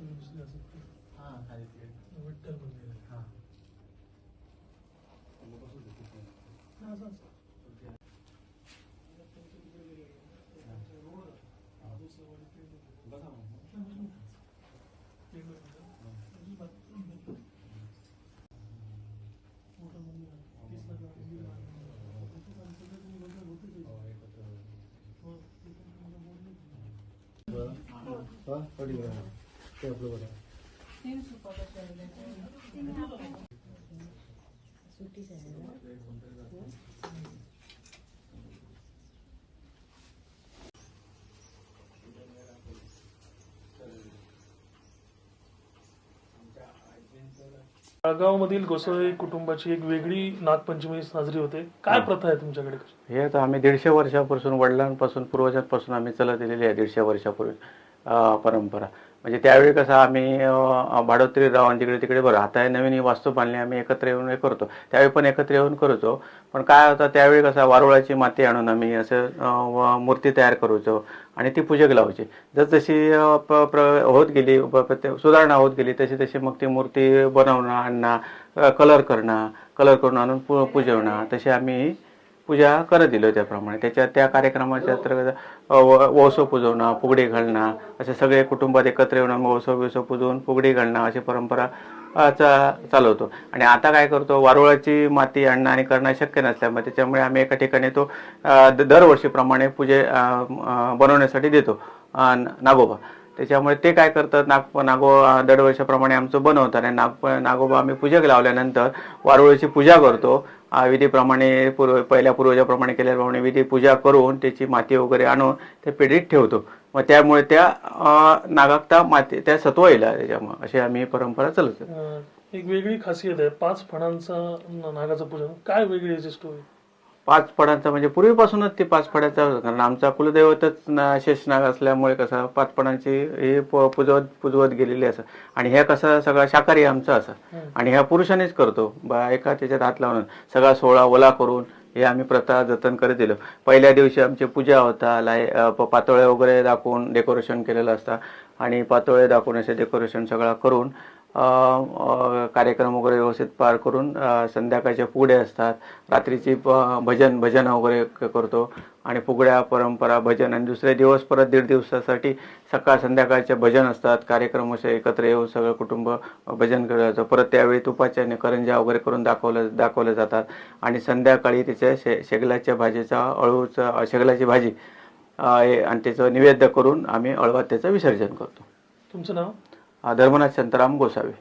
मंदिराचं ते हा खाली तिकडे विठ्ठल मंदिर आहे हा हा, असं असं. त्यांच्या तिकडे गेलेलं आहे. त्यांच्या रोड आहे. दुसरं ते बघा मग. ते म्हणजे बात- मोठं मंदिर आहे. तीस लाख मंदिर आहे. तिथे बघा आहे. ते आपलं बघा. जळगावमधील गोसावी कुटुंबाची एक वेगळी नागपंचमी साजरी होते काय प्रथा आहे तुमच्याकडे हे आता आम्ही दीडशे वर्षापासून वडिलांपासून पूर्वजांपासून आम्ही चलत दिलेली आहे दीडशे वर्षापूर्वी परंपरा म्हणजे त्यावेळी कसं आम्ही भाडोत्री रावण जिकडे तिकडे बरं आता हे नवीन ही वास्तू बांधली आम्ही एकत्र येऊन हे करतो. त्यावेळी पण एकत्र येऊन करतो. पण काय होतं त्यावेळी कसं वारुळाची माती आणून आम्ही असं मूर्ती तयार करायचो आणि ती पूजक लावायची. जसजशी प- प्र- होत गेली सुधारणा होत गेली तशी तशी मग ती मूर्ती बनवणं आणणं कलर करणं कलर करून आणून पू पूजवणं तशी आम्ही पूजा करत दिलो त्याप्रमाणे. त्याच्या त्या कार्यक्रमाच्या अंतर्गत अ, व- वौसव पुजवणं फुगडी घालणं असे सगळे कुटुंबात एकत्र येऊन आम्ही वौसव बिवसव पुजवून फुगडी घालणं अशी परंपरा चा चालवतो. आणि आता काय करतो वारुळाची माती आणणं आणि करणं शक्य नसल्यामुळे त्याच्यामुळे आम्ही एका ठिकाणी तो दरवर्षीप्रमाणे पूजे बनवण्यासाठी देतो. नागोबा. त्याच्यामुळे ते काय करतात नाग नागो दरवर्षाप्रमाणे आमचं बनवतात. आणि नाग नागोबा आम्ही पूजक लावल्यानंतर वारुळाची पूजा करतो. विधीप्रमाणे पूर्व पहिल्या पूर्वजाप्रमाणे केल्याप्रमाणे विधी पूजा करून त्याची माती वगैरे आणून त्या पेढीत ठेवतो. मग त्यामुळे त्या अ, नागाकता माती त्या सत्व येईल त्याच्यामुळे. अशी आम्ही परंपरा चालवतो. एक वेगळी खासियत आहे. पाच फणांचं नागाचं पूजन. काय वेगळी याची स्टोरी पाच फळांचा म्हणजे पूर्वीपासूनच ते पाच फळाचा कारण आमचा कुलदैवतच शेषनाग असल्यामुळे कसं पाच फळांची हे पूजवत पूजवत गेलेली असं. आणि हे कसं सगळं शाकाहारी आमचं असं. आणि ह्या पुरुषानेच करतो. बा एका त्याच्यात हात लावून सगळा सोळा ओला करून हे आम्ही प्रथा जतन करत दिलो पहिल्या दिवशी आमची पूजा होता लाय अ, प- पातोळे वगैरे दाखवून डेकोरेशन केलेलं असतं. आणि पातोळे दाखवून असे डेकोरेशन सगळं करून कार्यक्रम वगैरे व्यवस्थित पार करून संध्याकाळच्या संध्याकाळचे फुगडे असतात. रात्रीची प- भजन भजन वगैरे क- करतो. आणि फुगड्या परंपरा भजन आणि दुसरे दिवस परत दीड दिवसासाठी सकाळ संध्याकाळचे भजन असतात. कार्यक्रम असे एकत्र येऊन सगळं कुटुंब भजन केलं जातं परत त्यावेळी तुपाच्या करंजा वगैरे करून दाखवलं दाखवले जातात. आणि संध्याकाळी त्याच्या शे शेगलाच्या भाजीचा अळूचा शेगलाची भाजी आणि त्याचं निवेद्य करून आम्ही अळवात त्याचं विसर्जन करतो. तुमचं नाव? धर्मनाथ संतराम गोसावी.